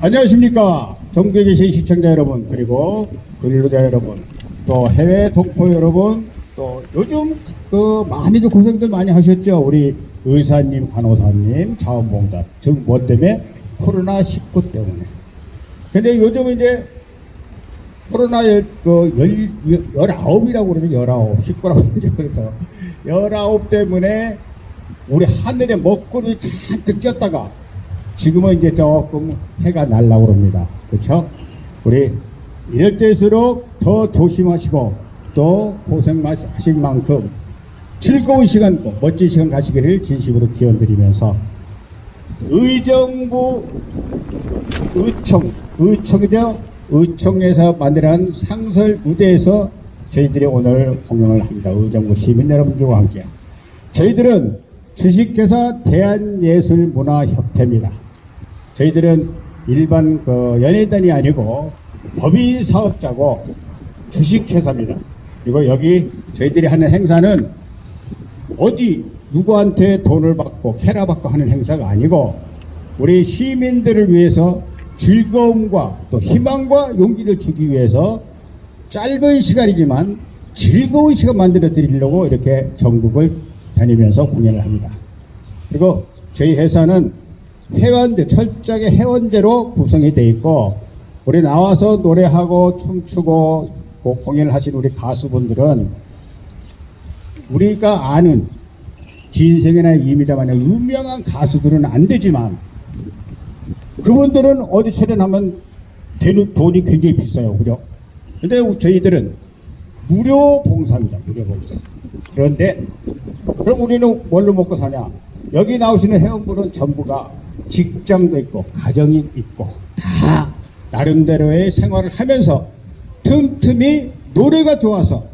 안녕하십니까. 전국에 계신 시청자 여러분, 그리고 근로자 여러분, 또 해외 동포 여러분, 또 요즘 그 많이들 고생들 많이 하셨죠. 우리 의사님, 간호사님, 자원봉사. 즉, 뭐 때문에? 코로나 19 때문에. 근데 요즘 이제 코로나 열, 그 열, 열아홉이라고 그러죠. 열아홉. 식구라고 이제 그래서 열아홉 때문에 우리 하늘에 먹구름이 잔뜩 꼈다가 지금은 이제 조금 해가 날라고 그럽니다. 그렇죠? 우리 이럴 때일수록 더 조심하시고 또 고생 하실 만큼 즐거운 시간, 멋진 시간 가시기를 진심으로 기원드리면서 의정부 의총, 의총이죠. 의총에서 만들어낸 상설 무대에서 저희들이 오늘 공연을 합니다. 의정부 시민 여러분들과 함께. 저희들은 주식회사 대한예술문화협회입니다. 저희들은 일반 그 연예단이 아니고 법인 사업자고 주식회사입니다. 그리고 여기 저희들이 하는 행사는 어디 누구한테 돈을 받고 캐라 받고 하는 행사가 아니고 우리 시민들을 위해서 즐거움과 또 희망과 용기를 주기 위해서 짧은 시간이지만 즐거운 시간 만들어 드리려고 이렇게 전국을 다니면서 공연을 합니다. 그리고 저희 회사는 회원제, 철저하게 회원제로 구성이 되어 있고 우리 나와서 노래하고 춤추고 고- 공연을 하신 우리 가수분들은 우리가 아는 진생이나 이미다만 유명한 가수들은 안 되지만 그분들은 어디 출연하면 돈이 굉장히 비싸요. 그죠? 근데 저희들은 무료 봉사입니다. 무료 봉사. 그런데 그럼 우리는 뭘로 먹고 사냐? 여기 나오시는 회원분은 전부가 직장도 있고 가정이 있고 다 나름대로의 생활을 하면서 틈틈이 노래가 좋아서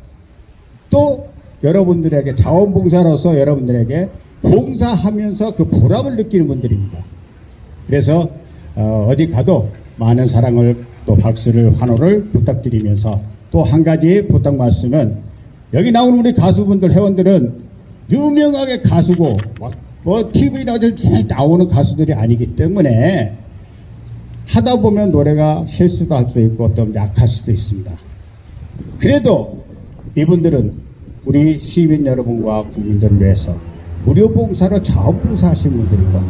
또 여러분들에게 자원봉사로서 여러분들에게 봉사하면서 그 보람을 느끼는 분들입니다. 그래서 어, 어디 가도 많은 사랑을 또 박수를 환호를 부탁드리면서 또 한 가지 부탁 말씀은 여기 나오는 우리 가수분들 회원들은 유명하게 가수고 막 뭐 TV에 나오는 가수들이 아니기 때문에 하다 보면 노래가 실수도 할 수 있고 또 약할 수도 있습니다. 그래도 이분들은 우리 시민 여러분과 국민들을 위해서 무료 봉사로 자원봉사 하신 분들이고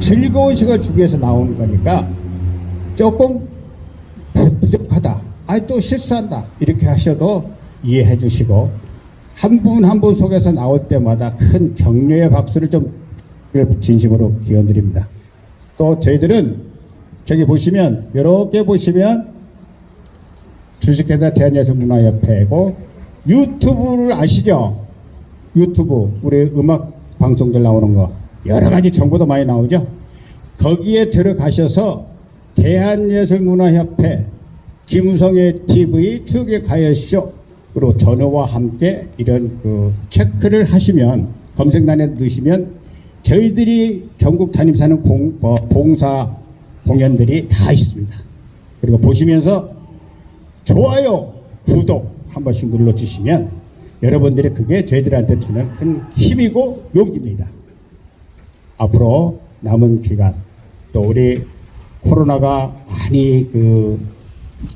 즐거운 시간을 주기 위해서 나오는 거니까 조금 부- 부족하다. 아, 또 실수한다. 이렇게 하셔도 이해해 주시고 한 분 한분 속에서 나올 때마다 큰 격려의 박수를 좀 진심으로 기원드립니다. 또 저희들은 저기 보시면 이렇게 보시면 주식회사 대한예술문화협회고 유튜브를 아시죠? 유튜브 우리 음악 방송들 나오는 거 여러 가지 정보도 많이 나오죠. 거기에 들어가셔서 대한예술문화협회 김성애 TV 추억의 가요쇼 그리고 전어와 함께 이런 그 체크를 하시면 검색란에 넣으시면 저희들이 전국 다니면서 공, 어, 봉사 공연들이 다 있습니다. 그리고 보시면서 좋아요, 구독 한 번씩 눌러주시면 여러분들이 그게 저희들한테 주는 큰 힘이고 용기입니다. 앞으로 남은 기간 또 우리 코로나가 많이 그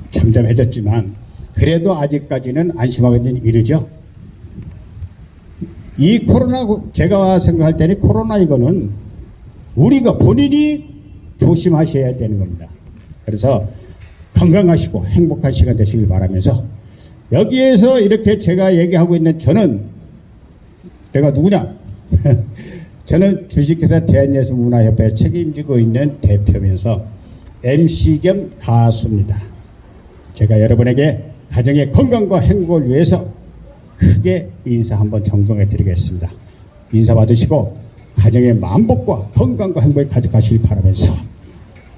잠잠해졌지만 그래도 아직까지는 안심하기는 이르죠. 이 코로나 제가 생각할 때는 코로나 이거는 우리가 본인이 조심하셔야 되는 겁니다. 그래서 건강하시고 행복한 시간 되시길 바라면서 여기에서 이렇게 제가 얘기하고 있는 저는 내가 누구냐? 저는 주식회사 대한예술문화협회 책임지고 있는 대표면서 MC 겸 가수입니다. 제가 여러분에게 가정의 건강과 행복을 위해서 크게 인사 한번 정정해 드리겠습니다. 인사 받으시고 가정의 만복과 건강과 행복이 가득하시길 바라면서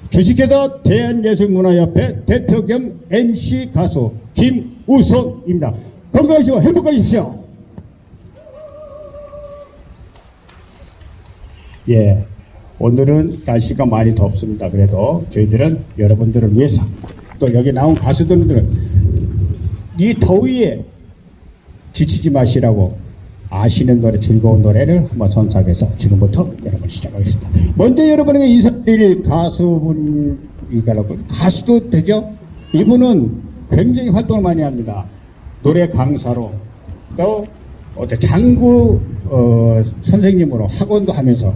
주식회사 대한예술문화협회 대표 겸 MC 가수 김우성입니다. 건강하시고 행복하십시오. 예, 오늘은 날씨가 많이 덥습니다. 그래도 저희들은 여러분들을 위해서 또 여기 나온 가수들은 이 더위에 지치지 마시라고 아시는 노래 즐거운 노래를 한번 선사해서 지금부터 여러분 시작하겠습니다. 먼저 여러분에게 인사드릴 가수분 이가라고 가수도 되죠. 이분은 굉장히 활동을 많이 합니다. 노래 강사로 또 어제 장구 어, 선생님으로 학원도 하면서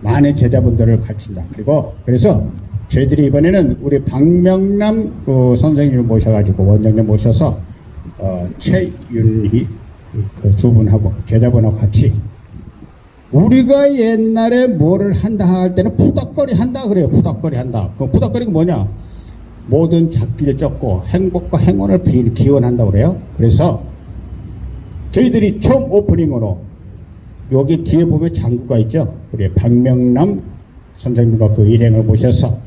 많은 제자분들을 가르친다. 그리고 그래서 저희들이 이번에는 우리 박명남 그 선생님을 모셔가지고 원장님 모셔서 어, 최윤희 그 두 분하고 제자분하고 같이 우리가 옛날에 뭐를 한다 할 때는 푸덕거리 한다 그래요. 푸덕거리 한다. 그 푸덕거리가 뭐냐? 모든 잡기를 쫓고 행복과 행운을 비- 기원한다 그래요. 그래서 저희들이 처음 오프닝으로 여기 뒤에 보면 장구가 있죠. 우리 박명남 선생님과 그 일행을 모셔서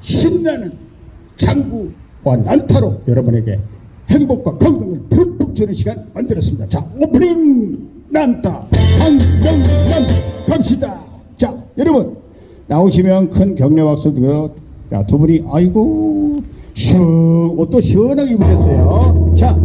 신나는 장구와 난타로 여러분에게 행복과 건강을 듬뿍 주는 시간 만들었습니다. 자, 오프닝 난타 박명남 갑시다. 자, 여러분 나오시면 큰 격려 박수 드려. 자, 두 분이 아이고 시원 옷도 시원하게 입으셨어요. 자,